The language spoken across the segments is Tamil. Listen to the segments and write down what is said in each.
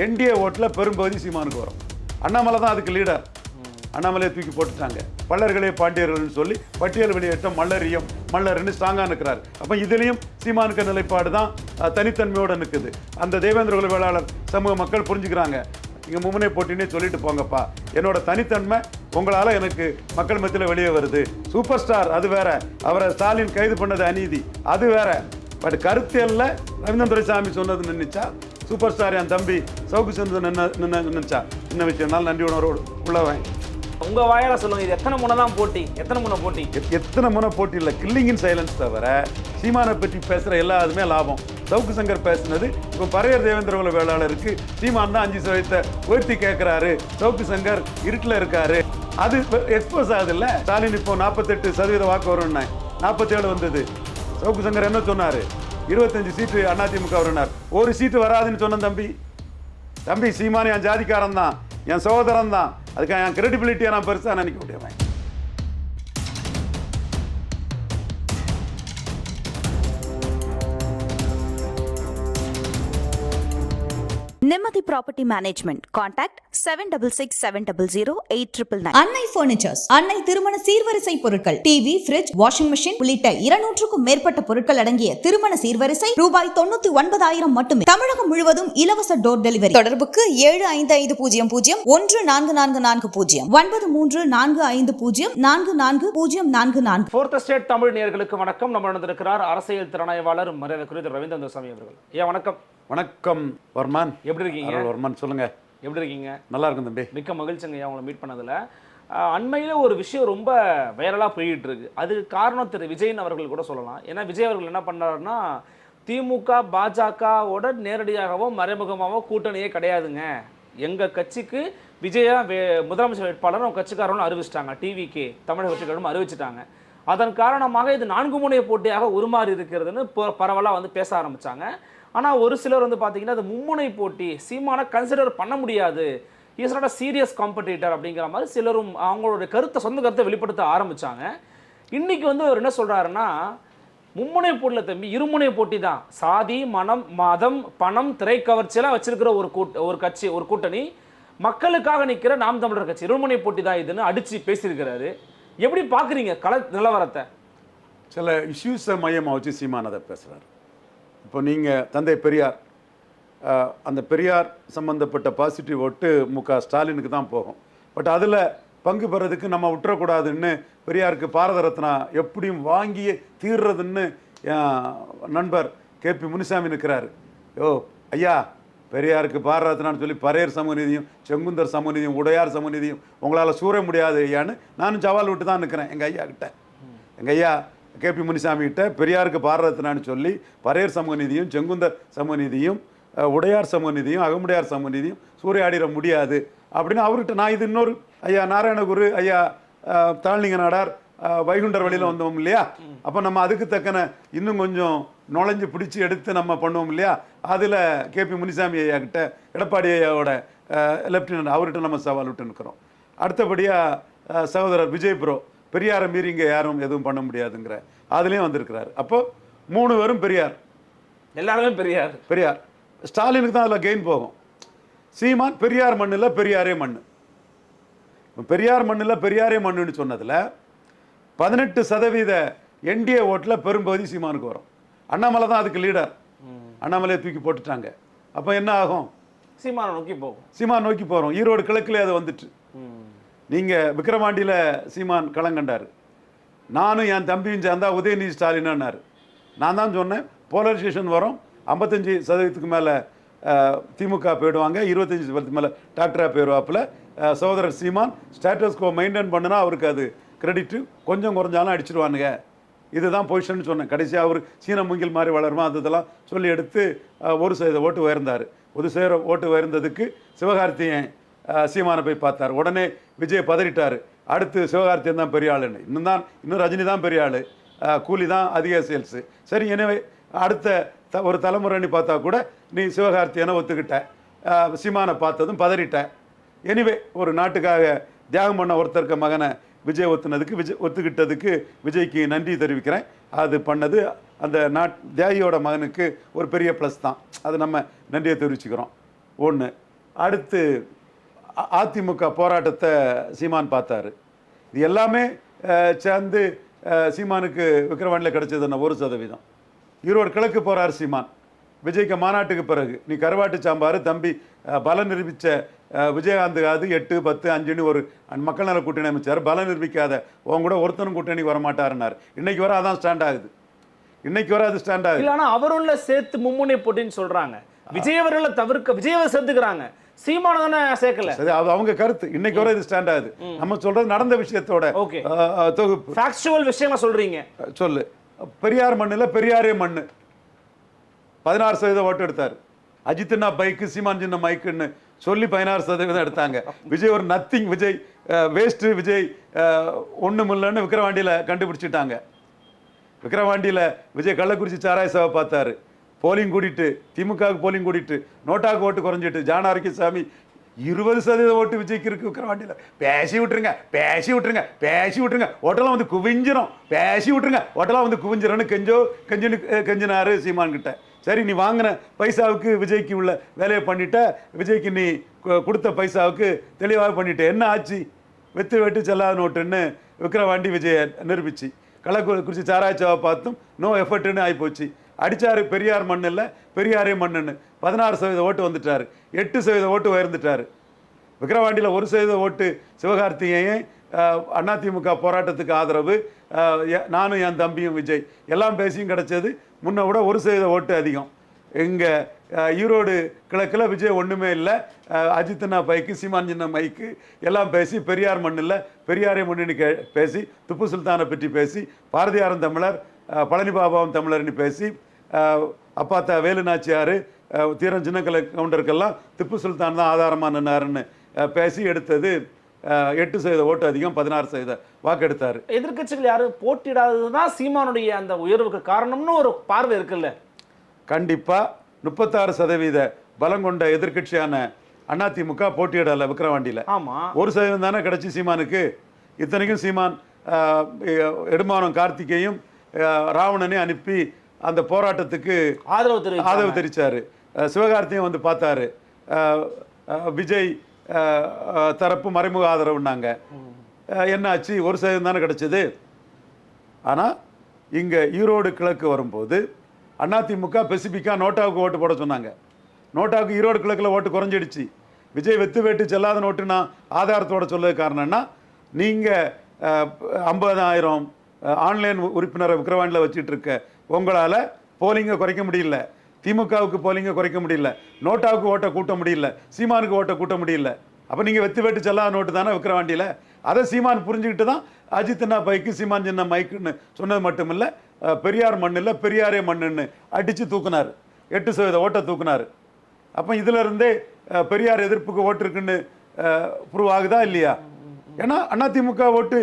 என்டிஏ ஓட்டில் பெரும்பகுதி சீமானுக்கு வரும். அண்ணாமலை தான் அதுக்கு லீடர் அண்ணாமலையை தூக்கி போட்டுட்டாங்க. பல்லர்களே பாண்டியர்கள்னு சொல்லி பட்டியல் வெளியேற்றம் மல்லரியம் மல்லர்னு ஸ்ட்ராங்காக நிற்கிறார் அப்போ இதுலேயும் சீமானுக்கு நிலைப்பாடு தான் தனித்தன்மையோடு தனித்தன்மையோட நிற்குது அந்த தேவேந்திர குல வேளாளர் சமூக மக்கள் புரிஞ்சுக்கிறாங்க. இங்கே மும்முனை போட்டினே சொல்லிட்டு போங்கப்பா. என்னோட தனித்தன்மை உங்களால் எனக்கு மக்கள் மத்தியில் வெளியே வருது. சூப்பர் ஸ்டார் அது வேற. அவரை ஸ்டாலின் கைது பண்ணது அநீதி அது வேற. பட் கருத்தியல்ல ரவீந்திரன் துரைசாமி சொன்னதுன்னு நினச்சா சூப்பர் ஸ்டார் என் தம்பி சவுக்கு சந்து நின்ன நின்ன நின்றுச்சா சின்ன விஷயம்னால நன்றி உணர்வோடு உள்ளவன். உங்க வாயால சொல்லுங்க இது எத்தனை முறை தான் போட்டி? எத்தனை முறை போட்டி? எத்- எத்தனை முறை போட்டி இல்லை கில்லிங் இன் சைலன்ஸ் தவிர சீமானை பற்றி பேசுகிற எல்லாருமே லாபம். சவுக்கு சங்கர் பேசுனது இப்போ பரையர் தேவேந்திர குல வேளாளருக்கு சீமான் தான் அஞ்சு சதவீதத்தை உயர்த்தி கேட்குறாரு சவுக்கு சங்கர் இருட்டில் இருக்காரு. அது எக்ஸ்போஸ் ஆகுதுல்ல? ஸ்டாலின் இப்போ நாற்பத்தெட்டு சதவீத வாக்கு வரும்னு நாற்பத்தேழு வந்தது. சவுக்கு சங்கர் என்ன சொன்னார்? இருபத்தஞ்சு சீட்டு அதிமுக வருனார் ஒரு சீட்டு வராதுன்னு சொன்னேன் தம்பி. தம்பி சீமான் என் ஜாதிக்காரன் தான். என் சகோதரன் தான். அதுக்காக என் கிரெடிபிலிட்டியை நான் பெருசாக நினைக்க முடியாமல் நிம்மதி property management contact seven double six seven double zero eight triple nine Annai furnitures Annai திருமண சீர்வரிசை பொருட்கள் டிவி ஃபிரிட்ஜ் வாஷிங் மிஷின் உள்ளிட்ட இருநூற்றுக்கும் மேற்பட்ட பொருட்கள் அடங்கிய திருமண சீர்வரிசை ரூபாய் தொண்ணூத்தி ஒன்பதாயிரம் மட்டுமே. தமிழகம் முழுவதும் இலவச டோர் டெலிவரி தொடர்புக்கு ஏழு ஐந்து ஐந்து பூஜ்ஜியம் பூஜ்ஜியம் ஒன்று நான்கு நான்கு நான்கு பூஜ்ஜியம். ஒன்பது மூன்று நான்கு ஐந்து பூஜ்ஜியம் நான்கு நான்கு பூஜ்ஜியம் நான்கு நான்கு. ஃபோர்த் ஸ்டேட் தமிழ் நேயர்களுக்கு வணக்கம். நம்ம நடந்திருக்கிறார் அரசியல் திறனாய்வாளர் மரியாதைக்குரிய திரு ரவீந்திர சாமி அவர்கள். ஐயா வணக்கம். வணக்கம் வர்மான். எப்படி இருக்கீங்க? வர்மான் சொல்லுங்க. எப்படி இருக்கீங்க? நல்லா இருக்கும் தம்பி. மிக்க மகிழ்ச்சிங்க ஐயா உங்களை மீட் பண்ணதுல. அண்மையில ஒரு விஷயம் ரொம்ப வைரலா போயிட்டு இருக்கு அதுக்கு காரணம் திரு விஜயன் அவர்கள் கூட சொல்லலாம். ஏன்னா விஜய் அவர்கள் என்ன பண்ணாருன்னா திமுக பாஜகவோட நேரடியாகவோ மறைமுகமாகவோ கூட்டணியே கிடையாதுங்க. எங்க கட்சிக்கு விஜயா வே- முதலமைச்சர் வேட்பாளர் அவங்க கட்சிக்காரங்களும் அறிவிச்சிட்டாங்க. டிவிக்கு தமிழக கட்சிக்காரரும் அறிவிச்சிட்டாங்க. அதன் காரணமாக இது நான்கு முனைய போட்டியாக உருமாறி இருக்கிறதுன்னு ப- பரவலா வந்து பேச ஆரம்பிச்சாங்க. ஆனால் ஒரு சிலர் வந்து பார்த்தீங்கன்னா அது மும்முனை போட்டி சீமானை கன்சிடர் பண்ண முடியாது. Is not a serious competitor அப்படிங்கிற மாதிரி சிலரும் அவங்களோட கருத்தை சொந்த கருத்தை வெளிப்படுத்த ஆரம்பித்தாங்க இன்றைக்கி வந்து அவர் என்ன சொல்கிறாருன்னா மும்முனை போட்டியில் தம்பி இருமுனை போட்டி தான். சாதி மனம் மதம் பணம் திரைக்கவர்ச்சியெல்லாம் வச்சிருக்கிற ஒரு கூட் ஒரு கட்சி ஒரு கூட்டணி. மக்களுக்காக நிற்கிற நாம் தமிழர் கட்சி இருமுனை போட்டி தான் இதுன்னு அடித்து பேசியிருக்கிறாரு. எப்படி பார்க்குறீங்க கல நிலவரத்தை? சில இஷ்யூஸை மையமாக வச்சு சீமானதை அதை பேசுகிறார் இப்போ நீங்கள் தந்தை பெரியார் அந்த பெரியார் சம்பந்தப்பட்ட பாசிட்டிவ் ஓட்டு மு க ஸ்டாலினுக்கு தான் போகும். பட் அதில் பங்கு பெறதுக்கு நம்ம விட்டுறக்கூடாதுன்னு பெரியாருக்கு பாரத ரத்னா எப்படியும் வாங்கியே தீர்றதுன்னு நண்பர் கே பி முனிசாமி நிற்கிறாரு யோ ஐயா பெரியாருக்கு பாரத ரத்னான்னு சொல்லி பரையர் சமநிதியும் செங்குந்தர் சமநிதியும் உடையார் சமநிதியும் உங்களால் சூற முடியாது ஐயான்னு நானும் சவால் விட்டு தான் நிற்கிறேன் எங்கள் ஐயா கிட்ட. எங்கள் ஐயா கேபி முனிசாமி கிட்ட பெரியாருக்கு பாரதத்தினான்னு சொல்லி பரையர் சமூக நிதியும் செங்குந்தர் சமூக நிதியும் உடையார் சமூக நிதியும் அகமுடையார் சமூக நிதியும் சூறையாடிட முடியாது அப்படின்னு அவர்கிட்ட நான் இது இன்னொரு ஐயா நாராயணகுரு ஐயா தாழ்நிங்க நாடார் வைகுண்டர் வழியில் வந்தோம் இல்லையா? அப்போ நம்ம அதுக்கு தக்கன இன்னும் கொஞ்சம் நுழைஞ்சு பிடிச்சி எடுத்து நம்ம பண்ணுவோம் இல்லையா? அதில் கேபி முனிசாமி ஐயா கிட்ட எடப்பாடி ஐயாவோட லெப்டினன்ட் அவர்கிட்ட நம்ம சவால் விட்டு நிற்கிறோம் அடுத்தபடியாக சகோதரர் விஜய் ப்ரோ பெரியாரை மீறி இங்கே யாரும் எதுவும் பண்ண முடியாதுங்கிற அதுலேயும் வந்திருக்கிறார். அப்போ மூணு பேரும் பெரியார். எல்லாருமே பெரியார். பெரியார். ஸ்டாலினுக்கு தான் அதில் கெயின் போகும். சீமான் பெரியார் மண்ணில் பெரியாரே மண் பெரியார் மண்ணில் பெரியாரே மண்ணுன்னு சொன்னதில் பதினெட்டு சதவீத என்டிஏ ஓட்டில் பெரும்பகுதி சீமானுக்கு வரும். அண்ணாமலை தான் அதுக்கு லீடர் அண்ணாமலையை தூக்கி போட்டுட்டாங்க. அப்போ என்ன ஆகும்? சீமானை நோக்கி போகும். சீமான் நோக்கி போகிறோம் ஈரோடு கிழக்குல அது வந்துட்டு. நீங்கள் விக்ரவாண்டியில் சீமான் களங்கண்டார் நானும் என் தம்பியும் சேர்ந்தா உதயநிதி ஸ்டாலின்னார் நான் தான் சொன்னேன் போலரைசேஷன் வரும் ஐம்பத்தஞ்சு சதவீதத்துக்கு மேலே திமுக போயிடுவாங்க இருபத்தஞ்சி சதவீதத்துக்கு மேலே டாக்டராக போயிடுவாப்புல சகோதரர் சீமான் ஸ்டேட்டஸ்கோ மெயின்டைன் பண்ணுனா அவருக்கு அது கிரெடிட்டு கொஞ்சம் குறைஞ்சாலும் அடிச்சிடுவானுங்க இதுதான் பொசிஷன் சொன்னேன். கடைசியாக அவர் சீன மூங்கில் மாதிரி வளருமா அது இதெல்லாம் சொல்லி எடுத்து ஒரு சதவீத ஓட்டு உயர்ந்தார். ஒரு சதவீத ஓட்டு உயர்ந்ததுக்கு சிவகார்த்தியன் சீமானை போய் பார்த்தார். உடனே விஜய் பதறிட்டார். அடுத்து சிவகார்த்தியன் தான் பெரிய ஆளுன்னு. இன்னும் தான் இன்னும் ரஜினி தான் பெரிய ஆள். கூலி தான் அதிக சேல்ஸு சரி எனவே அடுத்த த ஒரு தலைமுறைன்னு பார்த்தா கூட நீ சிவகார்த்தியனை ஒத்துக்கிட்ட. சிமானை சீமானை பார்த்ததும் பதறிட்ட. எனிவே ஒரு நாட்டுக்காக தியாகம் பண்ண ஒருத்தருக்க மகனை விஜய் ஒத்துனதுக்கு விஜய் ஒத்துக்கிட்டதுக்கு விஜய்க்கு நன்றி தெரிவிக்கிறேன். அது பண்ணது அந்த நாட் தியாகியோட மகனுக்கு ஒரு பெரிய ப்ளஸ் தான். அது நம்ம நன்றியை தெரிவிச்சுக்கிறோம். ஒன்று அடுத்து அதிமுக போராட்டத்தை சீமான் பார்த்தாரு. இது எல்லாமே சேர்ந்து அஹ், சீமானுக்கு விக்ரவாணியில் கிடைச்சது என்ன? ஒரு சதவீதம். ஈரோடு கிழக்கு போகிறார் சீமான். விஜய்க்கு மாநாட்டுக்கு பிறகு. நீ கருவாட்டு சாம்பார் தம்பி பலம் நிரூபித்த விஜயகாந்துக்காவது அது எட்டு பத்து அஞ்சுன்னு ஒரு மக்கள் நல கூட்டணி அமைச்சார். பலம் நிரூபிக்காத உன் கூட ஒருத்தனும் கூட்டணி வரமாட்டாருன்னார் இன்னைக்கு வர அதான் ஸ்டாண்ட் ஆகுது. இன்னைக்கு வர அது ஸ்டாண்ட் ஆகுது. ஆனால் ஆனா அவருள்ள சேர்த்து மும்முனை போட்டின்னு சொல்றாங்க. விஜய் அவர்களை தவிர்க்க விஜயவை சேர்த்துக்கிறாங்க. சீமான தானே சேர்க்கல? சரி அது அவங்க கருத்து. இன்னைக்கு வர இது ஸ்டாண்ட் ஆகுது. நம்ம சொல்றது நடந்த விஷயத்தோட தொகுப்பு. ஃபேக்சுவல் விஷயங்களை சொல்றீங்க. சொல்லு. பெரியார் மண்ணுல பெரியாரே மண்ணு. பதினாறு சதவீதம் ஓட்டு எடுத்தார். அஜித்னா பைக்கு சீமான் சின்ன மைக்குன்னு சொல்லி பதினாறு சதவீதம் எடுத்தாங்க. விஜய் ஒரு நத்திங் விஜய் வேஸ்ட் விஜய் ஒன்றும் இல்லைன்னு விக்கிரவாண்டியில் கண்டுபிடிச்சிட்டாங்க. விக்கிரவாண்டியில் விஜய் கள்ளக்குறிச்சி சாராய சபை பார்த்தாரு. போலிங் கூட்டிட்டு திமுகவுக்கு போலிங் கூட்டிட்டு நோட்டாக்கு ஓட்டு குறைஞ்சிட்டு ஜான சாமி இருபது சதவீதம் ஓட்டு விஜய்க்கு இருக்கு விக்ரவாண்டியில் பேசி விட்டுருங்க பேசி விட்டுருங்க பேசி விட்டுருங்க. ஓட்டெல்லாம் வந்து குவிஞ்சிரும். பேசி விட்டுருங்க. ஓட்டெல்லாம் வந்து குவிஞ்சிரும்னு கெஞ்சோ கெஞ்சினு கெஞ்சினாரு சீமான் கிட்ட. சரி நீ வாங்கின பைசாவுக்கு விஜய்க்கு உள்ள வேலையை பண்ணிட்ட விஜய்க்கு நீ கொடுத்த பைசாவுக்கு தெளிவாக பண்ணிட்ட. என்ன ஆச்சு? வெத்து வெட்டு செல்லாத நோட்டுன்னு விக்ரவாண்டி விஜய நிரூபிச்சு. கள்ளக்குறிச்சி சாராய்ச்சாவை பார்த்தும் நோ எஃபர்ட்னு ஆகிப்போச்சு அடிச்சாரு பெரியார் மண் இல்லை பெரியாரே மண்ணுன்னு. பதினாறு சதவீத ஓட்டு வந்துட்டார். எட்டு சதவீத ஓட்டு உயர்ந்துட்டாரு. விக்கிரவாண்டியில் ஒரு சதவீத ஓட்டு சிவகார்த்திகேயன் அதிமுக போராட்டத்துக்கு ஆதரவு எ- நானும் என் தம்பியும் விஜய். எல்லாம் பேசியும் கிடைச்சது முன்ன விட ஒரு சதவீத ஓட்டு அதிகம். இங்கே ஈரோடு கிழக்கில் விஜய் ஒன்றுமே இல்லை. அஜித்னா பைக்கு சீமான் சின்ன மைக்கு எல்லாம் பேசி பெரியார் மண்ணில் பெரியாரே மண்ணுன்னு கே பேசி துப்பு சுல்தானை பற்றி பேசி பாரதியாரன் தமிழர் பழனிபாபாவும் பழனி பாபாவும் தமிழர்னு பேசி அப்பாத்தா வேலு நாச்சியார் அஹ், தீரன் சின்னக்கலை கவுண்டருக்கெல்லாம் திப்பு சுல்தான் தான் ஆதாரமாக நின்னாருன்னு பேசி எடுத்தது எட்டு சதவீத ஓட்டு அதிகம் பதினாறு சதவீத வாக்கெடுத்தார். எதிர்க்கட்சிகள் யாரும் போட்டியிடாததுதான் சீமானுடைய அந்த உயர்வுக்கு காரணம்னு ஒரு பார்வை இருக்குல்ல. கண்டிப்பாக முப்பத்தாறு சதவீத பலம் கொண்ட எதிர்க்கட்சியான அதிமுக போட்டியிடலை விக்கிரவாண்டியில். ஆமா. ஒரு சதவீதம் தானே கிடச்சி சீமானுக்கு. இத்தனைக்கும் சீமான் எடுமானம் கார்த்திகேயும் அஹ், ராவணனையும் அனுப்பி அந்த போராட்டத்துக்கு ஆதரவு. ஆதரவு தெரிவிச்சாரு. அஹ், சிவகார்த்தியும் வந்து பார்த்தாரு. விஜய் தரப்பு மறைமுக ஆதரவுன்னாங்க. அஹ், என்னாச்சு ஒரு சதவீதம் தானே கிடச்சிது. ஆனால் இங்கே ஈரோடு கிழக்கு வரும்போது அதிமுக ஸ்பெசிஃபிக்காக நோட்டாவுக்கு ஓட்டு போட சொன்னாங்க. நோட்டாவுக்கு ஈரோடு கிழக்கில் ஓட்டு குறைஞ்சிடுச்சு. விஜய் வெத்து வேட்டு செல்லாத நோட்டு நான் ஆதாரத்தோட சொல்ல காரணம்னா நீங்கள் ஐம்பதாயிரம் ஆன்லைன் உறுப்பினரை விக்கிரவாண்டியில் வச்சுட்டு இருக்க உங்களால் போலிங்கை குறைக்க முடியல. திமுகவுக்கு போலிங்கை குறைக்க முடியல. நோட்டாவுக்கு ஓட்டை கூட்ட முடியல. சீமானுக்கு ஓட்டை கூட்ட முடியல. அப்போ நீங்கள் வெத்து வெட்டு செல்லாத நோட்டு தானே விக்கிரவாண்டியில் அதை சீமான் புரிஞ்சுக்கிட்டு தான் அஜித்னா பைக்கு சீமான் சின்ன மைக்குன்னு சொன்னது மட்டுமில்லை பெரியார் பெரியார் மண்ணில் பெரியாரே மண்ணுன்னு அடித்து தூக்குனார். எட்டு சதவீத ஓட்டை தூக்குனார். அப்போ இதுலேருந்தே பெரியார் எதிர்ப்புக்கு ஓட்டு இருக்குன்னு ப்ரூவ் ஆகுதா இல்லையா? ஏன்னா அதிமுக ஓட்டு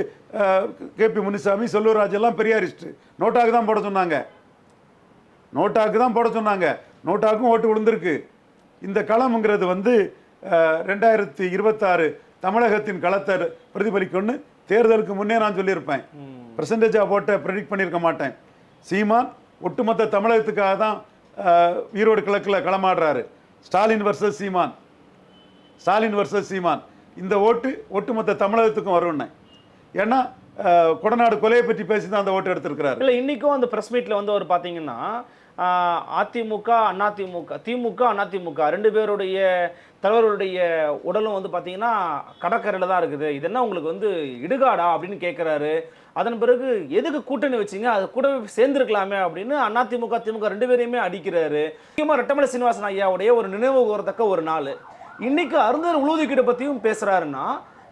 கேபி முனிசாமி செல்லூர்ராஜ் எல்லாம் பெரியாரிஸ்ட். நோட்டாக்கு தான் போட சொன்னாங்க. நோட்டாக்கு தான் போட சொன்னாங்க. நோட்டாக்கும் ஓட்டு விழுந்திருக்கு. இந்த களம்ங்கிறது வந்து ரெண்டாயிரத்தி இருபத்தாறு தமிழகத்தின் களத்தை பிரதிபலிக்கும்னு தேர்தலுக்கு முன்னே நான் சொல்லியிருப்பேன். பெர்சன்டேஜாக போட்ட ப்ரெடிக்ட் பண்ணியிருக்க மாட்டேன். சீமான் ஒட்டுமொத்த தமிழகத்துக்காக தான் ஈரோடு கிழக்கில் களமாடுறாரு. ஸ்டாலின் வர்சஸ் சீமான். ஸ்டாலின் வர்சஸ் சீமான். இந்த ஓட்டு ஒட்டுமொத்த தமிழகத்துக்கும் வரும்னு. ஏன்னா கொடநாடு கொலையை பற்றி பேசி தான் அந்த ஓட்டு எடுத்திருக்கிறாரு. இல்லை இன்றைக்கும் அந்த ப்ரெஸ் மீட்டில் வந்து அவர் பார்த்தீங்கன்னா அதிமுக அதிமுக திமுக அதிமுக ரெண்டு பேருடைய தலைவருடைய உடலும் வந்து பார்த்தீங்கன்னா கடற்கரையில் தான் இருக்குது. இது என்ன உங்களுக்கு வந்து இடுகாடா அப்படின்னு கேட்குறாரு அதன் பிறகு எதுக்கு கூட்டணி வச்சீங்க? அது கூட சேர்ந்துருக்கலாமே அப்படின்னு அதிமுக திமுக ரெண்டு பேரையுமே அடிக்கிறாரு. முக்கியமாக ரெட்டமலை சீனிவாசன் ஐயாவுடைய ஒரு நினைவு கூறத்தக்க ஒரு நாள். இன்னைக்கு அருந்தர் உழுதுக்கீட்டை பற்றியும் பேசுறாருன்னா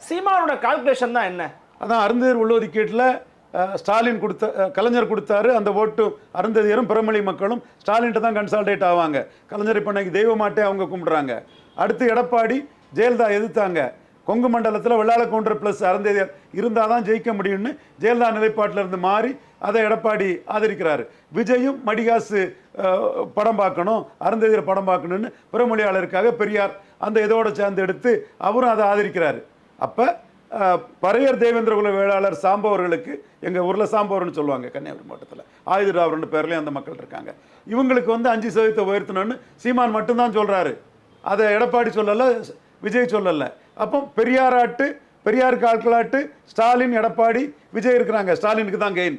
சீமானோட கால்குலேஷன் தான் என்ன? அதான் அருந்தர் உள்ளொதுக்கீட்டில் ஸ்டாலின் கொடுத்த கலைஞர் கொடுத்தாரு அந்த ஓட்டு அருந்ததியரும் பிறமொழி மக்களும் ஸ்டாலின்ட்டு தான் கன்சால்டேட் ஆவாங்க. கலைஞர் இப்போ இன்னைக்கு தெய்வமாட்டே அவங்க கும்பிடுறாங்க. அடுத்து எடப்பாடி ஜெயலலிதா எதிர்த்தாங்க. கொங்கு மண்டலத்தில் வெள்ளாள கவுண்டர் ப்ளஸ் அறந்தேதியார் இருந்தால் தான் ஜெயிக்க முடியும்னு ஜெயலலிதா நிலைப்பாட்டில் இருந்து மாறி அதை எடப்பாடி ஆதரிக்கிறாரு. விஜயும் மடிகாசு படம் பார்க்கணும் அருந்ததியர் படம் பார்க்கணும்னு பிறமொழியாளருக்காக பெரியார் அந்த இதோட சேர்ந்து எடுத்து அவரும் அதை ஆதரிக்கிறார். அப்போ பறையர் தேவேந்திர குல வேளாளர் சாம்பவர்களுக்கு எங்கள் ஊரில் சாம்பவர்னு சொல்லுவாங்க கன்னியாகுமரி மாவட்டத்தில். ஆயுதராவ் ரெண்டு பேர்லேயும் அந்த மக்கள் இருக்காங்க. இவங்களுக்கு வந்து அஞ்சு சதவீதத்தை உயர்த்தணும்னு சீமான் மட்டும்தான் சொல்கிறாரு அதை எடப்பாடி சொல்லலை விஜய் சொல்லலை. அப்போ பெரியாராட்டு பெரியாருக்கு ஆட்களாட்டு ஸ்டாலின் எடப்பாடி விஜய் இருக்கிறாங்க. ஸ்டாலினுக்கு தான் கெயின்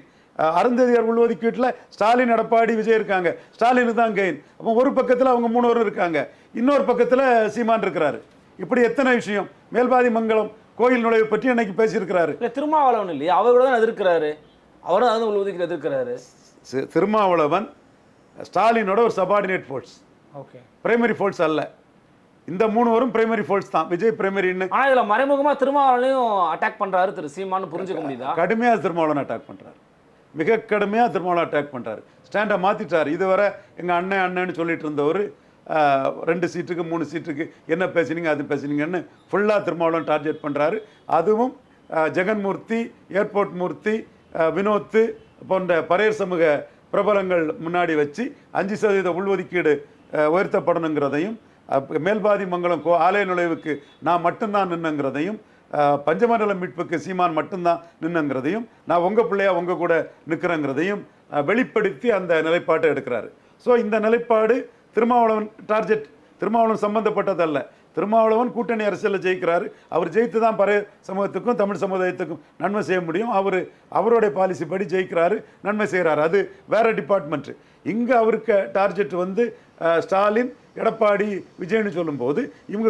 அருந்ததியர் உள்ஒதுக்கீட்டில் ஸ்டாலின் எடப்பாடி விஜய் இருக்காங்க. ஸ்டாலினுக்கு தான் கெயின் அப்போ ஒரு பக்கத்தில் அவங்க மூணு பேரும் இருக்காங்க. இன்னொரு பக்கத்தில் சீமான் இருக்கிறாரு. இப்படி எத்தனை விஷயம்? மேல்பாதி மங்கலம் கோயில் நுழைவு பற்றி இன்னைக்கு பேசியிருக்கிறாரு. இல்லை திருமாவளவன் இல்லையா? அவர் தான் எதிர்க்கிறாரு. அவரும் அதான் உள்ஒதுக்கீடு எதிர்க்கிறாரு. திருமாவளவன் ஸ்டாலினோட ஒரு subordinate force okay primary force அல்ல. இந்த மூணு வரும் பிரைமரி ஃபோர்ஸ் தான். விஜய் பிரைமரின்னு ஆனா இதுல மறைமுகமா திருமாவளவனையும் அட்டாக் பண்றாரு திரு சீமான்னு புரிஞ்சுக்க முடியுதா? கடுமையாக திருமாவளவன் அட்டாக் பண்ணுறாரு மிக கடுமையாக திருமாவளவன் அட்டாக் பண்ணுறாரு ஸ்டாண்டை மாற்றிட்டார் இதுவரை எங்கள் அண்ணன் அண்ணன்னு சொல்லிட்டு இருந்தவர் ரெண்டு சீட்டுக்கு மூணு சீட்டுக்கு என்ன பேசுனீங்க அது பேசுனீங்கன்னு ஃபுல்லாக திருமாவளவன் டார்கெட் பண்ணுறாரு அதுவும் ஜெகன்மூர்த்தி ஏர்போர்ட் மூர்த்தி வினோத்து போன்ற பரையர் சமூக பிரபலங்கள் முன்னாடி வச்சு அஞ்சு சதவீத உள்ஒதுக்கீடு உயர்த்தப்படணுங்கிறதையும் மேல்பாதி மங்கலம் கோ ஆலய நுழைவுக்கு நான் மட்டும்தான் நின்னுங்கிறதையும் பஞ்சமண்டல மீட்புக்கு சீமான் மட்டும்தான் நின்னுங்கிறதையும் நான் உங்கள் பிள்ளையா உங்கள் கூட நிற்கிறேங்கிறதையும் வெளிப்படுத்தி அந்த நிலைப்பாட்டை எடுக்கிறாரு. ஸோ இந்த நிலைப்பாடு திருமாவளவன் டார்கெட் திருமாவளவன் சம்பந்தப்பட்டதல்ல. திருமாவளவன் கூட்டணி அரசியலில் ஜெயிக்கிறாரு. அவர் ஜெயித்து தான் பறைய சமூகத்துக்கும் தமிழ் சமுதாயத்துக்கும் நன்மை செய்ய முடியும். அவர் அவருடைய பாலிசி படி ஜெயிக்கிறாரு நன்மை செய்கிறாரு அது வேற டிபார்ட்மெண்ட் இங்கே அவருக்கு டார்கெட் வந்து ஸ்டாலின் எடப்பாடி விஜய்னு சொல்லும்போது இவங்க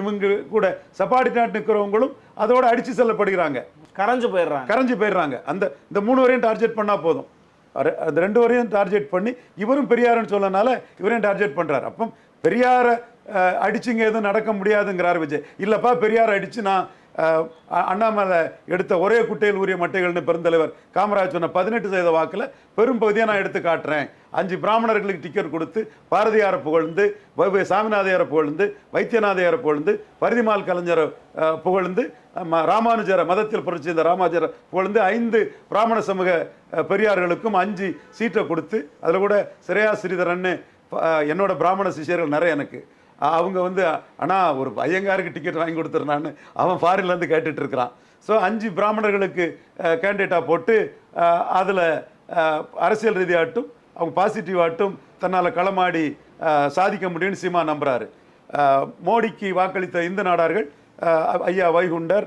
இவங்க கூட சப்பார்டினேட் நிற்கிறவங்களும் அதோட அடித்து செல்லப்படுகிறாங்க. கரைஞ்சு போயிடுறாங்க. கரைஞ்சு போயிடுறாங்க. அந்த இந்த மூணு வரையும் டார்கெட் பண்ணால் போதும் அந்த ரெண்டு வரையும் டார்கெட் பண்ணி இவரும் பெரியாருன்னு சொல்லனால இவரையும் டார்கெட் பண்ணுறாரு அப்போ பெரியாரை அடிச்சுங்க எதுவும் நடக்க முடியாதுங்கிறார் விஜய். இல்லைப்பா பெரியார் அடித்து நான் அண்ணாமலை எடுத்த ஒரே குட்டையில் உரிய மட்டைகள்னு பெருந்தலைவர் காமராஜ் சொன்ன பதினெட்டு சதவீத வாக்கில் பெரும்பகுதியை நான் எடுத்து காட்டுறேன். அஞ்சு பிராமணர்களுக்கு டிக்கெட் கொடுத்து பாரதியாரை புகழ்ந்து வ- சாமிநாதையாரை புகழ்ந்து வைத்தியநாதையாரை புகழ்ந்து பரிதிமால் கலைஞரை புகழ்ந்து ராமானுஜரை மதத்தில் புரட்சி இந்த ராமானுஜரை புகழ்ந்து ஐந்து பிராமண சமூக பெரியார்களுக்கும் அஞ்சு சீட்டை கொடுத்து அதில் கூட சிறையா ஸ்ரீதரன்னு என்னோட பிராமண சிஷியர்கள் நிறைய எனக்கு. அவங்க வந்து ஆனால் ஒரு ஐயங்காருக்கு டிக்கெட் வாங்கி கொடுத்துருந்தான்னு அவன் ஃபாரின்லேருந்து கேட்டுட்டு இருக்கிறான். ஸோ அஞ்சு பிராமணர்களுக்கு கேண்டிடேட்டாக போட்டு அதில் அரசியல் ரீதியாகட்டும் அவங்க பாசிட்டிவாகட்டும் தன்னால் களமாடி சாதிக்க முடியும்னு சீமா நம்புகிறாரு மோடிக்கு வாக்களித்த இந்து நாடார்கள் ஐயா வைகுண்டர்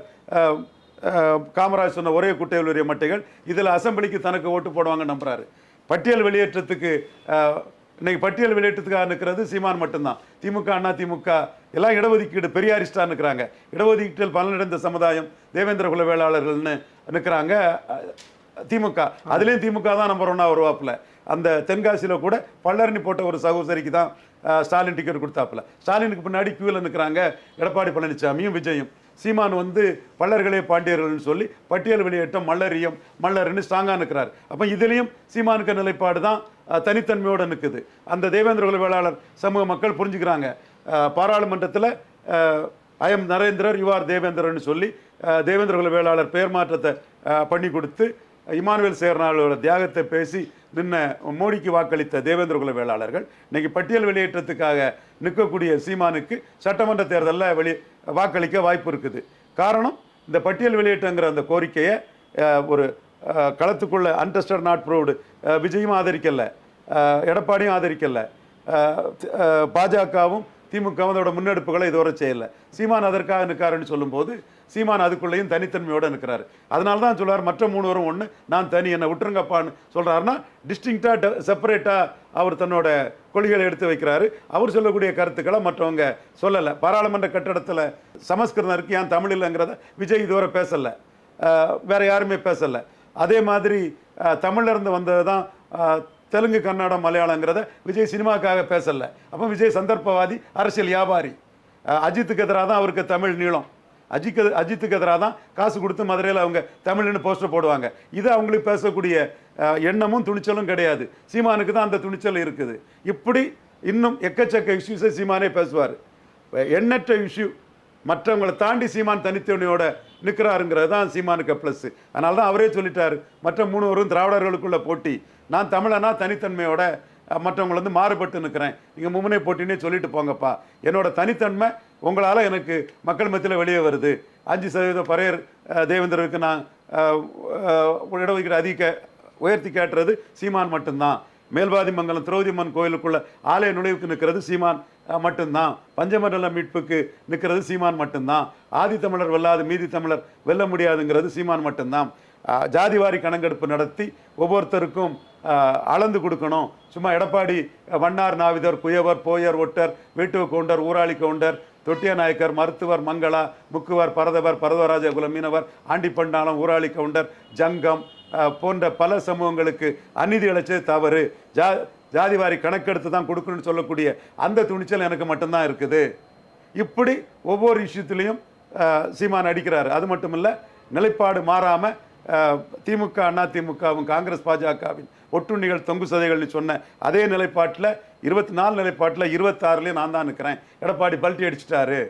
காமராஜ் சொன்ன ஒரே குட்டையில் உரிய மட்டைகள் இதில் அசெம்பிளிக்கு தனக்கு ஓட்டு போடுவாங்க நம்புறாரு. பட்டியல் வெளியேற்றத்துக்கு இன்றைக்கி இன்னைக்கு பட்டியல் வெளியேற்றத்துக்காக நிற்கிறது சீமான் மட்டும்தான். திமுக அண்ணா திமுக எல்லாம் இடஒதுக்கீடு பெரியாரிஸ்டாக நிற்கிறாங்க. இடஒதுக்கீட்டில் பலனடைந்த சமுதாயம் தேவேந்திர குல வேளாளர்கள்னு நிற்கிறாங்க திமுக. அதுலேயும் திமுக தான் நம்பர் ஒன்றா வருவாப்புல அந்த தென்காசியில் கூட பல்லரணி போட்ட ஒரு சகோதரிக்கு தான் ஸ்டாலின் டிக்கெட் கொடுத்தாப்புல. ஸ்டாலினுக்கு பின்னாடி கியூவில் நிற்கிறாங்க எடப்பாடி பழனிசாமியும் விஜயும். சீமான் வந்து பல்லர்களே பாண்டியர்கள்னு சொல்லி பட்டியல் வெளியேற்றம் மல்லரியம் மல்லர்னு ஸ்ட்ராங்காக நிற்கிறார் அப்போ இதுலேயும் சீமானுக்கு நிலைப்பாடு தான் தனித்தன்மையோடு நிற்குது அந்த தேவேந்திரகுல வேளாளர் சமூக மக்கள் புரிஞ்சுக்கிறாங்க. பாராளுமன்றத்தில் ஐஎம் நரேந்திரர் யுவார் தேவேந்திரன் சொல்லி தேவேந்திரகுல தேவேந்திர வேளாளர் பெயர் மாற்றத்தை பண்ணி கொடுத்து இமானுவேல் சேர்னாளோட தியாகத்தை பேசி நின்ன மோடிக்கு வாக்களித்த தேவேந்திர குல வேளாளர்கள் இன்னைக்கு பட்டியல் வெளியேற்றத்துக்காக நிற்கக்கூடிய சீமானுக்கு சட்டமன்ற தேர்தலில் வெளி வாக்களிக்க வாய்ப்பு இருக்குது. காரணம் இந்த பட்டியல் வெளியேற்றங்கிற அந்த கோரிக்கையை ஒரு களத்துக்குள்ள அன்டஸ்டட் நாட் ப்ரூவ்டு விஜயும் ஆதரிக்கலை எடப்பாடியும் ஆதரிக்கலை பாஜகவும் திமுக அதோட முன்னெடுப்புகளை இதுவரை செய்யலை. சீமான் அதற்காக நிற்காருன்னு சொல்லும்போது சீமான் அதுக்குள்ளேயும் தனித்தன்மையோடு நிற்கிறாரு. அதனால தான் சொல்கிறார் மற்ற மூணுவரும் ஒன்று நான் தனி என்னை விட்டுருங்கப்பான்னு சொல்கிறாருன்னா டிஸ்டிங்க்டாக செப்பரேட்டாக அவர் தன்னோட கொள்கைகளை எடுத்து வைக்கிறாரு. அவர் சொல்லக்கூடிய கருத்துக்களை மற்றவங்க சொல்லலை. பாராளுமன்ற கட்டடத்தில் சமஸ்கிருதம் இருக்குது ஏன் தமிழ் இல்லைங்கிறத விஜய் இதுவரை பேசலை. வேற யாருமே பேசலை. அதே மாதிரி அஹ், தமிழ்ல இருந்து வந்தது தான் தெலுங்கு கன்னடம் மலையாளங்கிறத விஜய் சினிமாக்காக பேசலை. அப்போ விஜய் சந்தர்ப்பவாதி அரசியல் வியாபாரி. அஜித்துக்கு எதிராக தான் அவருக்கு தமிழ் நீளம். அஜித் அஜித்துக்கு எதிராக தான் காசு கொடுத்து மதுரையில் அவங்க தமிழ்னு போஸ்டர் போடுவாங்க. இது அவங்களுக்கு பேசக்கூடிய எண்ணமும் துணிச்சலும் கிடையாது. சீமானுக்கு தான் அந்த துணிச்சல் இருக்குது. இப்படி இன்னும் எக்கச்சக்க இஷ்யூஸை சீமானே பேசுவார். எண்ணற்ற இஷ்யூ மற்றவங்களை தாண்டி சீமான் தனித்தனியோட நிற்கிறாருங்கிறது தான் சீமானுக்கு ப்ளஸ் அதனால தான் அவரே சொல்லிட்டார். மற்ற மூணுவரும் திராவிடர்களுக்குள்ள போட்டி. நான் தமிழனா தனித்தன்மையோட மற்றவங்களை வந்து மாறுபட்டு நிற்கிறேன். நீங்கள் மும்முனை போட்டினே சொல்லிட்டு போங்கப்பா. என்னோட தனித்தன்மை உங்களால் எனக்கு மக்கள் மத்தியில் வெளியே வருது. அஞ்சு சதவீத பறையர் தேவேந்திரருக்கு நான் அஹ், அஹ், இடஒதுக்கீடு அதிக உயர்த்தி கேட்டுறது சீமான் மட்டும்தான். மேல்வாதிமங்கலம் திரௌதிமன் கோயிலுக்குள்ள ஆலய நுழைவுக்கு நிற்கிறது சீமான் மட்டும்தான். பஞ்சமண்டல மீட்புக்கு நிற்கிறது சீமான் மட்டும்தான். ஆதி தமிழர் வெல்லாது மீதி தமிழர் வெல்ல முடியாதுங்கிறது சீமான் மட்டும்தான். ஜாதிவாரி கணக்கெடுப்பு நடத்தி ஒவ்வொருத்தருக்கும் அளந்து கொடுக்கணும். சும்மா எடப்பாடி வண்ணார் நாவிதர் குயவர் போயர் ஒட்டர் வீட்டு கவுண்டர் ஊராளி கவுண்டர் தொட்டிய நாயக்கர் மருத்துவர் மங்களா முக்குவர் பரதவர் பரதவராஜ குலமீனவர் ஆண்டிப்பண்டாளம் ஊராளி கவுண்டர் ஜங்கம் போன்ற பல சமூகங்களுக்கு அநீதி இழைச்சது தவறு. ஜா ஜாதிவாரி கணக்கெடுத்து தான் கொடுக்கணும்னு சொல்லக்கூடிய அந்த துணிச்சல் எனக்கு மட்டும்தான் இருக்குது. இப்படி ஒவ்வொரு விஷயத்துலையும் சீமான் அடிக்கிறாரு. அது மட்டும் இல்லை நிலைப்பாடு மாறாமல் திமுக அண்ணா திமுகவும் காங்கிரஸ் பாஜகவின் ஒட்டுண்ணிகள் தொங்கு சதைகள்னு சொன்ன அதே நிலைப்பாட்டில் இருபத்தி நாலு நிலைப்பாட்டில் இருபத்தாறுலேயும் நான் தான் இருக்கிறேன் எடப்பாடி பல்ட்டி அடிச்சிட்டாரு.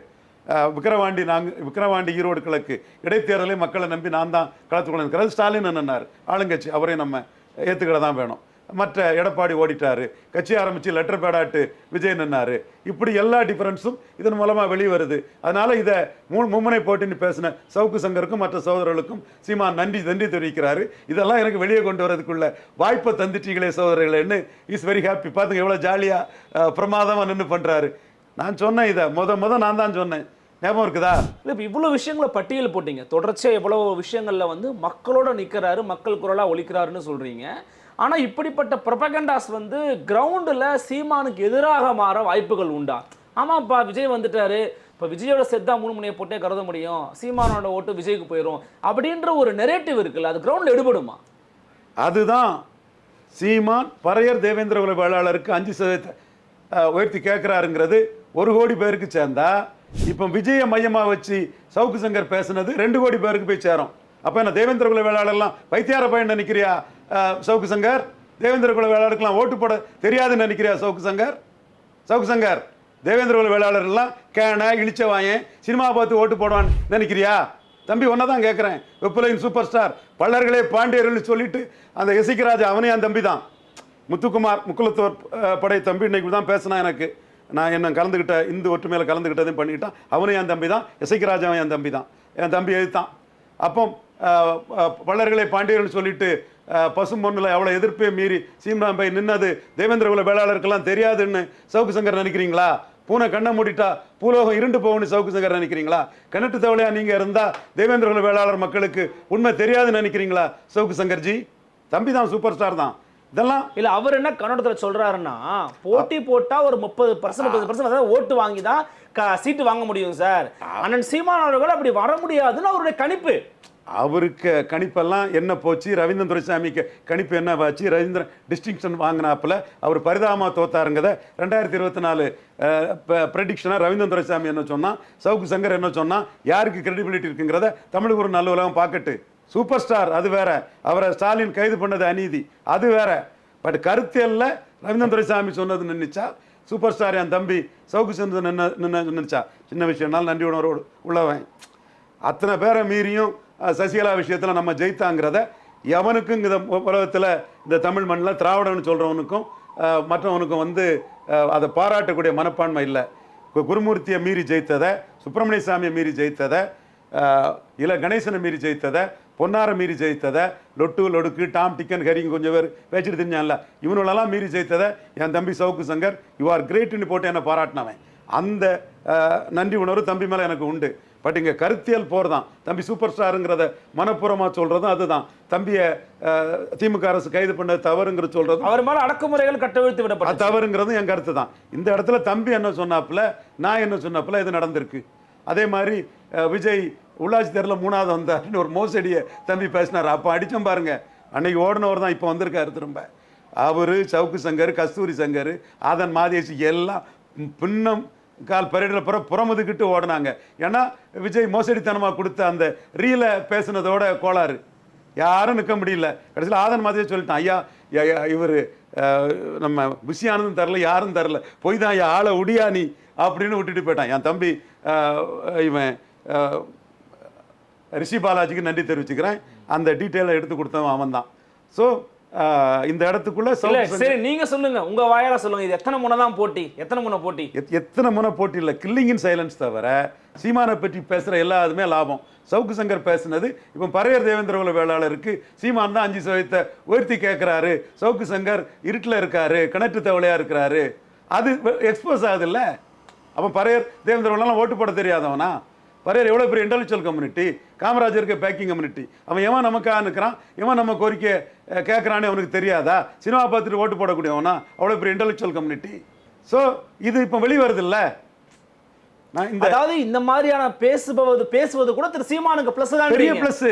விக்கிரவாண்டி நாங்கள் விக்கிரவாண்டி ஈரோடு கிழக்கு இடைத்தேர்தலை மக்களை நம்பி நான் தான் களத்துக்குள்ள நிற்கிறது ஸ்டாலின் என்னன்னார் ஆளுங்கட்சி அவரையும் நம்ம ஏற்றுக்கிட தான் வேணும். மற்ற எடப்பாடி ஓடிட்டாரு. கட்சி ஆரம்பிச்சு லெட்டர் பேடாட்டு விஜய் நின்னாரு. இப்படி எல்லா டிஃபரன்ஸும் இதன் மூலமாக வெளியே வருது அதனால் இதை மூ மும்முனை போட்டின்னு பேசின சவுக்கு சங்கருக்கும் மற்ற சகோதரர்களுக்கும் சீமா நன்றி நன்றி தெரிவிக்கிறாரு. இதெல்லாம் எனக்கு வெளியே கொண்டு வரதுக்குள்ள வாய்ப்பை தந்துட்டீங்களே சகோதரர்களேன்னு இஸ் வெரி ஹாப்பி பார்த்துங்க எவ்வளோ ஜாலியாக பிரமாதமாக நின்று பண்ணுறாரு நான் சொன்னேன் இதை. முத முத நான் தான் சொன்னேன். ஞாபகம் இருக்குதா? இல்லை இப்போ இவ்வளோ விஷயங்களை பட்டியல் போட்டீங்க. தொடர்ச்சியாக எவ்வளோ விஷயங்களில் வந்து மக்களோட நிற்கிறாரு மக்கள் குரலாக ஒழிக்கிறாருன்னு சொல்கிறீங்க ஆனால் இப்படிப்பட்ட ப்ரொபகண்டாஸ் வந்து கிரவுண்டில் சீமானுக்கு எதிராக மாற வாய்ப்புகள் உண்டா? ஆமாப்பா விஜய் வந்துட்டாரு. இப்போ விஜயோட செத்தா மூணு மணியை போட்டே கருத முடியும். சீமானோட ஓட்டு விஜய்க்கு போயிடும் அப்படின்ற ஒரு நெரேட்டிவ் இருக்குல்ல அது கிரவுண்டில் எடுபடுமா? அதுதான் சீமான் பறையர் தேவேந்திர குல வேளாளருக்கு அஞ்சு சதவீத உயர்த்தி கேட்குறாருங்கிறது ஒரு கோடி பேருக்கு சேர்ந்தா இப்போ விஜயை மையமாக வச்சு சவுக்கு சங்கர் பேசுனது ரெண்டு கோடி பேருக்கு போய் சேரும். அப்போ என்ன தேவேந்திர குல வேளாளர்லாம் வைத்தியார பயன் நினைக்கிறியா சவுக்கு சங்கர் தேவேந்திர குல வேளாளருக்கெல்லாம் ஓட்டு போட தெரியாதுன்னு நினைக்கிறியா சவுக்கு சங்கர்? சவுக்கு சங்கர் தேவேந்திர குல வேளாளர்லாம் கேனை இழிச்ச வாயன் சினிமா பார்த்து ஓட்டு போடுவான்னு நினைக்கிறியா? தம்பி ஒன்றை தான் கேட்குறேன் வெப்புலையின் சூப்பர் ஸ்டார் பல்லர்களே பாண்டியர்கள்னு சொல்லிட்டு அந்த இசைக்கராஜ் அவனே என் தம்பி தான். முத்துக்குமார் முக்குலத்தோர் படை தம்பி இன்னைக்கு தான் பேசினா எனக்கு. நான் என்ன கலந்துக்கிட்ட இந்து ஒற்றுமையில் கலந்துக்கிட்டதையும் பண்ணிக்கிட்டான் அவனும் என் தம்பி தான் எசைக்கராஜாவும் என் தம்பி தான். என் தம்பி எதிர்த்தான் அப்போ பல்லர்களே பாண்டியர்கள்னு சொல்லிட்டு பசும் பொண்ணுல எவ்வளோ எதிர்ப்பையும் மீறி சீம்ராம் பை நின்னது தேவேந்திர குல வேளாளருக்கெல்லாம் தெரியாதுன்னு சவுக்கு சங்கர் நினைக்கிறீங்களா? பூனை கண்ணை மூடிட்டா பூலோகம் இருண்டு போகும்னு சவுக்கு சங்கர் நினைக்கிறீங்களா? கிணட்டு தவளையா நீங்க இருந்தா தேவேந்திர குல வேளாளர் மக்களுக்கு உண்மை தெரியாதுன்னு நினைக்கிறீங்களா சவுக்கு சங்கர்ஜி தம்பி தான் சூப்பர் ஸ்டார் தான். இதெல்லாம் இல்ல அவர் என்ன கன்னடத்துல சொல்றாருன்னா போட்டி போட்டா ஒரு முப்பது பர்சன்ட் முப்பது பர்சன்ட் ஓட்டு வாங்கி தான் சீட்டு வாங்க முடியும் சார். அண்ணன் சீமான் அவர்கள் அப்படி வர முடியாதுன்னு அவருடைய கணிப்பு. அவருக்கு கணிப்பெல்லாம் என்ன போச்சு? ரவீந்திரன் துரைசாமிக்கு கணிப்பு என்ன ஆச்சு? ரவீந்திரன் டிஸ்டிங்ஷன் வாங்கினாப்புல அவர் பரிதாபமாக தோத்தாருங்கிறத ரெண்டாயிரத்தி இருபத்தி நாலு ப்ரெடிக்ஷனாக ரவீந்திரன் துரைசாமி என்ன சொன்னால் சவுக்கு சங்கர் என்ன சொன்னால் யாருக்கு கிரெடிபிலிட்டி இருக்குங்கிறத தமிழுக்கு ஒரு நல்ல உலகம் பார்க்கட்டு. சூப்பர் ஸ்டார் அது வேற. அவரை ஸ்டாலின் கைது பண்ணது அநீதி அது வேற. பட் கருத்தியலில் ரவீந்திரன் துரைசாமி சொன்னது நின்றுச்சா சூப்பர் ஸ்டார் என் தம்பி சவுக்கு சந்தர் நின்று நின்று நின்றுச்சா சின்ன விஷயம்னாலும் நன்றி உணர்வோடு உள்ளவன். அத்தனை பேரை மீறியும் சசிகலா விஷயத்தில் நம்ம ஜெயித்தாங்கிறத எவனுக்கும் இந்த உலகத்தில் இந்த தமிழ் மண்ணில் திராவிடம்னு சொல்கிறவனுக்கும் மற்றவனுக்கும் வந்து அதை பாராட்டக்கூடிய மனப்பான்மை இல்லை. இப்போ குருமூர்த்தியை மீறி ஜெயித்ததை சுப்பிரமணிய சாமியை மீறி ஜெயித்ததை இல்லை கணேசனை மீறி ஜெயித்ததை பொன்னாரை மீறி ஜெயித்ததை லொட்டு லொடுக்கு டாம் டிக்கன் ஹரிங் கொஞ்சம் பேர் பேச்சுட்டு தெரிஞ்சான்ல இவனுலாம் மீறி ஜெயித்ததை என் தம்பி சவுக்கு சங்கர் யூ ஆர் கிரேட்னு போட்டு என்னை பாராட்டினவன். அந்த நன்றி உணர்வு தம்பி மேலே எனக்கு உண்டு. பட் இங்கே கருத்தியல் போர் தான். தம்பி சூப்பர் ஸ்டாருங்கிறத மனப்பூர்வமாக சொல்கிறதும் அதுதான். தம்பியை திமுக அரசு கைது பண்ணது தவறுங்கிற சொல்கிறதும் அவர் மேல அடக்குமுறைகள் கட்டவிழ்த்து அது விடப்பட்டது தவறுங்கிறதும் என் கருத்து தான். இந்த இடத்துல தம்பி என்ன சொன்னாப்புல நான் என்ன சொன்னாப்புல இது நடந்திருக்கு. அதே மாதிரி விஜய் உள்ளாட்சி தேர்தலில் மூணாவது வந்தாருன்னு ஒரு மோசடியை தம்பி பேசினார். அப்போ அடிச்சோம் பாருங்க. அன்னைக்கு ஓடினவர் தான் இப்போ வந்திருக்காரு திரும்ப. அவரு சவுக்கு சங்கர் கஸ்தூரி சங்கர் ஆதன் மாதேசி எல்லாம் பின்னம் கால் பரேடில் புற புறமுதுகிட்டு ஓடினாங்க. ஏன்னா விஜய் மோசடித்தனமாக கொடுத்த அந்த ரீலை பேசுனதோட கோளாறு. யாரும் நிற்க முடியல. கடைசியில் ஆதன் மாதிரியே சொல்லிட்டான். ஐயா இவர் நம்ம புஷியானதும் தரல யாரும் தரல. போய் தான் ஐயா ஆளை உடியா நீ? அப்படின்னு விட்டுட்டு போயிட்டான். என் தம்பி இவன் ரிஷி பாலாஜிக்கு நன்றி தெரிவிச்சுக்கிறேன். அந்த டீட்டெயிலை எடுத்து கொடுத்தவன் அவன் தான் ஸோ இந்த இடத்துக்குள்ள சரி நீங்க சொல்லுங்க. உங்க வாயால சொல்லுங்க. இது எத்தனை முனை தான் போட்டி? எத்தனை முனை போட்டி? எத்- எத்தனை முறை போட்டி இல்லை. கில்லிங் இன் சைலன்ஸ் தவிர சீமானை பற்றி பேசுகிற எல்லாத்துமே லாபம். சவுக்கு சங்கர் பேசுனது இப்போ பரையர் தேவேந்திரகுல வேளாளருக்கு சீமான் தான் அஞ்சு சதவீதத்தை உயர்த்தி கேட்குறாரு சவுக்கு சங்கர் இருட்டில் இருக்காரு கிணற்று தவளையா இருக்கிறாரு. அது எக்ஸ்போஸ் ஆகுதுல்ல? அப்போ பரையர் தேவேந்திரகுலாம் ஓட்டு போட தெரியாதவனா? பரையர் எவ்வளோ பெரிய இன்டெலெக்சுவல் கம்யூனிட்டி காமராஜருக்கு பேக்கிங் கம்யூனிட்டி அவன் எவன் நமக்காக நிற்கிறான் எவன் நம்ம கோரிக்கை அஹ், கேட்குறான்னு அவனுக்கு தெரியாதா? சினிமா பார்த்துட்டு ஓட்டு போடக்கூடியவனா? அவ்வளோ பெரிய இன்டெலெக்சுவல் கம்யூனிட்டி ஸோ இது இப்போ வெளி வருதுல்ல நான் இந்த அதாவது இந்த மாதிரியான பேசுபவது பேசுவது கூட திரு சீமானுக்கு பிளஸ் தான் பெரிய ப்ளஸ்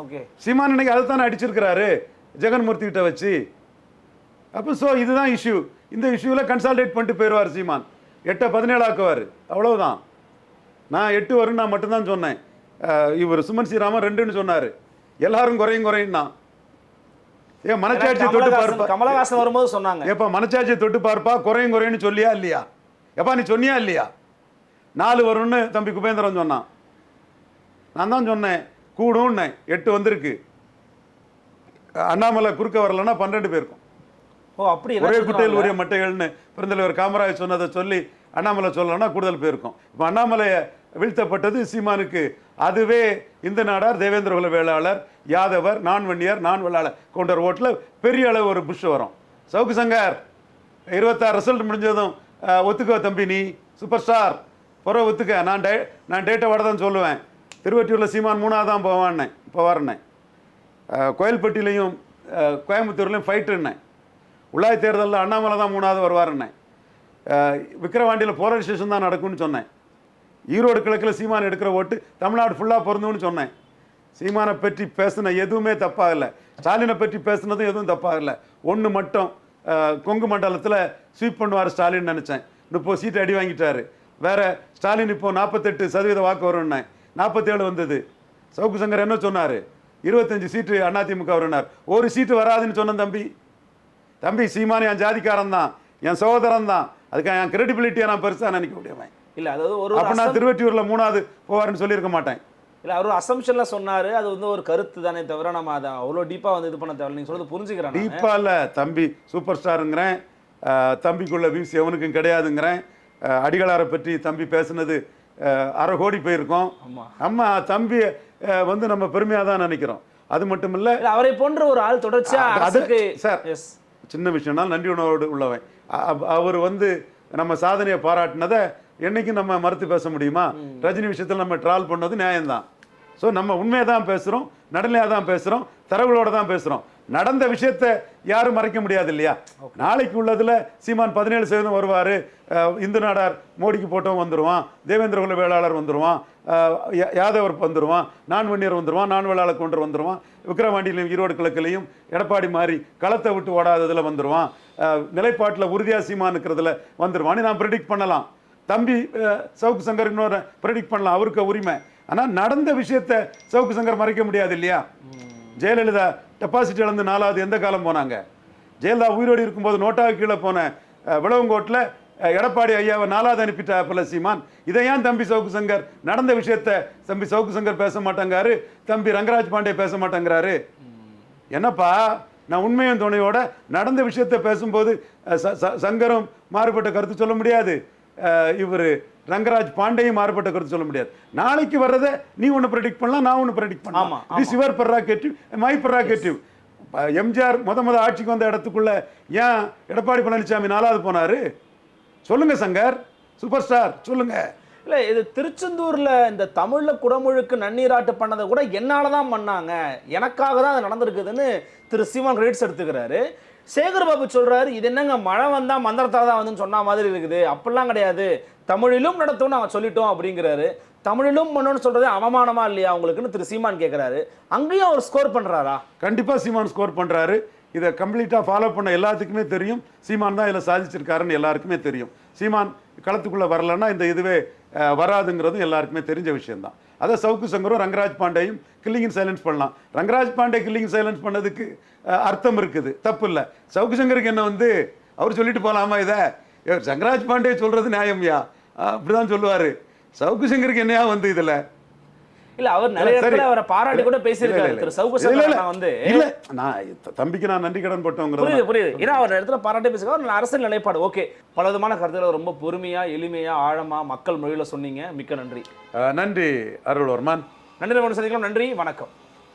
ஓகே சீமான் இன்னைக்கு அதை தானே அடிச்சிருக்கிறாரு ஜெகன்மூர்த்தி கிட்ட வச்சு. அப்போ ஸோ இதுதான் இஷ்யூ இந்த இஷ்யூவில் கன்சால்டேட் பண்ணிட்டு போயிடுவார் சீமான். எட்டை பதினேழு ஆக்குவார் அவ்வளவுதான். நான் எட்டு வரும் நான் மட்டும்தான் சொன்னேன். இவர் சுமன் ஸ்ரீராமன் ரெண்டுன்னு சொன்னார். எல்லாரும் குறையும் குறையும்னா. ஏன் மனச்சாட்சி தொட்டு பார்ப்பா. கமலஹாசன் வரும்போது சொன்னாங்க. ஏப்பா மனச்சாட்சியை தொட்டு பார்ப்பா குறையும் குறையும்னு சொல்லியா இல்லையா? எப்பா நீ சொன்னியா இல்லையா? நாலு வரும்னு தம்பி குபேந்திரன் சொன்னான். நான் தான் சொன்னேன் கூடும்னேன் எட்டு வந்திருக்கு. அண்ணாமலை குறுக்க வரலன்னா பன்னெண்டு பேருக்கும் ஓ அப்படி ஒரே குட்டையில்? உரிய மட்டைகள்னு. பெருந்தலைவர் காமராஜ் சொன்னதை சொல்லி அண்ணாமலை சொல்லலைன்னா கூடுதல் பேருக்கும் இப்போ அண்ணாமலையை வீழ்த்தப்பட்டது சீமானுக்கு. அதுவே இந்த நாடார் தேவேந்திரகுல வேளாளர் யாதவர் நான் வன்னியர் நான் வேளாளர் கொண்ட ஓட்டில் பெரிய அளவு ஒரு புஷ் வரும். சவுக்கு சங்கர் இருபத்தாறு ரிசல்ட் முடிஞ்சதும் ஒத்துக்க ஒத்துக்கோ தம்பி நீ சூப்பர் ஸ்டார் புற ஒத்துக்க. நான் டே நான் டேட்டை வட தான் சொல்லுவேன். திருவற்றியூரில் சீமான் மூணாவது தான் போவான்னே இப்போ வரேன் கோயில்பட்டியிலையும் கோயம்புத்தூர்லேயும் ஃபைட்டுன்னேன் உள்ளாய் தேர்தலில் அண்ணாமலை தான் மூணாவது வருவாருன்னேன் விக்கிரவாண்டியில் விக்கிரவாண்டியில் போலரைசேஷன் தான் நடக்கும்னு சொன்னேன். ஈரோடு கிழக்கில் சீமான் எடுக்கிற ஓட்டு தமிழ்நாடு ஃபுல்லாக பொருந்தும்னு சொன்னேன். சீமானை பற்றி பேசின எதுவுமே தப்பாகல. ஸ்டாலினை பற்றி பேசுனதும் எதுவும் தப்பாகல. ஒன்று மட்டும் கொங்கு மண்டலத்தில் ஸ்வீப் பண்ணுவார் ஸ்டாலின் நினச்சேன். முப்பது சீட்டு அடி வாங்கிட்டாரு. வேற ஸ்டாலின் இப்போது நாற்பத்தெட்டு சதவீத வாக்கு வரும்னேன். நாற்பத்தேழு வந்தது. சவுக்கு சங்கர் என்ன சொன்னார்? இருபத்தஞ்சி சீட்டு அதிமுக வருனார் ஒரு சீட்டு வராதுன்னு சொன்ன தம்பி. தம்பி சீமான் என் ஜாதிக்காரன் தான் என் சகோதரன் தான் அதுக்கு என் கிரெடிபிலிட்டியை நான் பெருசாக நினைக்க முடியாமல் இல்ல அதாவது ஒரு அப்போ நான் திருவற்றியூரில் மூணாவது போவாருன்னு சொல்லியிருக்க மாட்டேன். இல்ல அவர் அசம்ஷன்ல சொன்னாரு அது வந்து ஒரு கருத்து தானே தவிர நம்ம அதை அவ்வளவு டீப்பா வந்து இது பண்ண தேவை நீங்க சொல்றது புரிஞ்சுக்கிறேன் நானு. டீப்பா இல்ல தம்பி சூப்பர் ஸ்டாருங்கிறேன் தம்பிக்குள்ள வியூஸ் எவனுக்கும் கிடையாதுங்கிறேன். அடிகளாரை பற்றி தம்பி பேசுனது அரை கோடி போயிருக்கோம். ஆமா. அம்மா தம்பி வந்து நம்ம பெருமையாக தான் நினைக்கிறோம். அது மட்டும் இல்லை அவரை போன்ற ஒரு ஆள் தொடர்ச்சியா அது- அரசுக்கு சார். எஸ் சின்ன விஷயம்னா நன்றி உணர்வோடு உள்ளவன் அவர் வந்து நம்ம சாதனையை பாராட்டினதை என்னைக்கும் நம்ம மறுத்து பேச முடியுமா? ரஜினி விஷயத்தில் நம்ம ட்ரால் பண்ணது நியாயம்தான். ஸோ நம்ம உண்மையை தான் பேசுகிறோம் நடுநிலையாக தான் பேசுகிறோம் தரவுகளோட தான் பேசுகிறோம் நடந்த விஷயத்த யாரும் மறைக்க முடியாது இல்லையா? நாளைக்கு உள்ளதுல சீமான் பதினேழு சதவீதம் வருவார். இந்து நாடார் மோடிக்கு போட்டவன் வந்துருவான் தேவேந்திரகுல வேளாளர் யா- யாதவர் வந்துருவான் நான் வன்னியர் வந்துருவான் நான் வேளாளர் கொண்டு வந்துருவான் விக்கிரவாண்டியிலையும் ஈரோடு கிழக்குலையும் எடப்பாடி மாதிரி களத்தை விட்டு ஓடாததுல வந்துருவான். நிலைப்பாட்டில் உறுதியா சீமான் இருக்கிறதுல வந்துருவான்னு நான் ப்ரெடிக்ட் பண்ணலாம். தம்பி சவுக்கு சங்கர் இன்னொரு ப்ரெடிக்ட் பண்ணலாம். அவருக்கு உரிமை. ஆனால் நடந்த விஷயத்த சவுக்கு சங்கர் மறைக்க முடியாது இல்லையா? ஜெயலலிதா டெபாசிட் இழந்து நாலாவது எந்த காலம் போனாங்க? ஜெயலலிதா உயிரோடு இருக்கும்போது நோட்டாவுக்கு கீழே போன விளவங்கோட்டில் எடப்பாடி ஐயாவை நாலாவது அனுப்பிட்டா பல சீமான். இதை ஏன் தம்பி சவுக்கு சங்கர் நடந்த விஷயத்த தம்பி சவுக்கு சங்கர் பேச மாட்டேங்காரு தம்பி ரங்கராஜ் பாண்டே பேச மாட்டேங்கிறாரு? என்னப்பா நான் உண்மையும் துணையோட நடந்த விஷயத்தை பேசும்போது ச- ச- சங்கரும் மாறுபட்ட கருத்து சொல்ல முடியாது. இவர் ரங்கராஜ் பாண்டேயும் மாறுபட்ட கருத்து சொல்ல முடியாது. நாளைக்கு வர்றதை நீ ஒன்று ப்ரெடிக்ட் பண்ணலாம் நான் ஒன்று ப்ரெடிக்ட் பண்ணலாம். Is your prerogative my prerogative MGR முத முத ஆட்சிக்கு வந்த இடத்துக்குள்ள ஏன் எடப்பாடி பழனிசாமி நாலாவது போனாரு? சொல்லுங்க சங்கர். சூப்பர் ஸ்டார் சொல்லுங்க. இல்ல இது திருச்செந்தூர்ல இந்த தமிழ்ல குடமுழுக்கு நன்னீராட்டு பண்ணதை கூட என்னால தான் பண்ணாங்க. எனக்காக தான் அது நடந்திருக்குதுன்னு திரு சீமான் கிரெடிட்ஸ் எடுத்துக்கிறாரு. சேகர் பாபு சொல்றாரு இது என்னங்க மழை வந்தா மந்திரத்தால் தான் வந்துன்னு சொன்ன மாதிரி இருக்குது. அப்படிலாம் கிடையாது. தமிழிலும் நடத்தும்னு அவன் சொல்லிட்டோம் அப்படிங்கிறாரு. தமிழிலும் பண்ணணும்னு சொல்றது அவமானமா இல்லையா அவங்களுக்குன்னு திரு சீமான் கேட்கிறாரு அங்கேயும் அவர் ஸ்கோர் பண்றாரா? கண்டிப்பா சீமான் ஸ்கோர் பண்றாரு. இதை கம்ப்ளீட்டா ஃபாலோ பண்ண எல்லாத்துக்குமே தெரியும். சீமான் தான் இதில் சாதிச்சிருக்காருன்னு எல்லாருக்குமே தெரியும். சீமான் களத்துக்குள்ளே வரலன்னா இந்த இதுவே வராதுங்கிறதும் எல்லாருக்குமே தெரிஞ்ச விஷயம்தான். அதை சவுக்கு சங்கரும் ரங்கராஜ் பாண்டேயும் கில்லிங் சைலன்ஸ் பண்ணலாம். ரங்கராஜ் பாண்டே கில்லிங் சைலன்ஸ் பண்ணதுக்கு அர்த்தம் இருக்குது. தப்பு இல்லை. சவுக்கு சங்கருக்கு என்ன வந்து அவர் சொல்லிட்டு போகலாமா இதை? ரங்கராஜ் பாண்டே சொல்றது நியாயம்யா? அஹ், அப்படிதான் சொல்லுவாரு. சவுக்கு சங்கருக்கு என்னையா வந்து இதுல? இல்ல அவர் நிறைய. இடத்துல அவரை பாராட்டி கூட பேசியிருக்காரு. திரு சவுக்கு வந்து இல்ல நான் தம்பிக்கு நான் நன்றி கடன் புரியுது புரியுது. ஏன்னா அவர் இடத்துல பாராட்டி பேசுகிறார் அரசியல் நிலைப்பாடு. ஓகே. பல விதமான கருத்துக்களை ரொம்ப பொறுமையா எளிமையா ஆழமா மக்கள் மொழியில சொன்னீங்க. மிக்க நன்றி. நன்றி அருள்வர்மான் நன்றி சந்திக்கலாம். நன்றி வணக்கம்.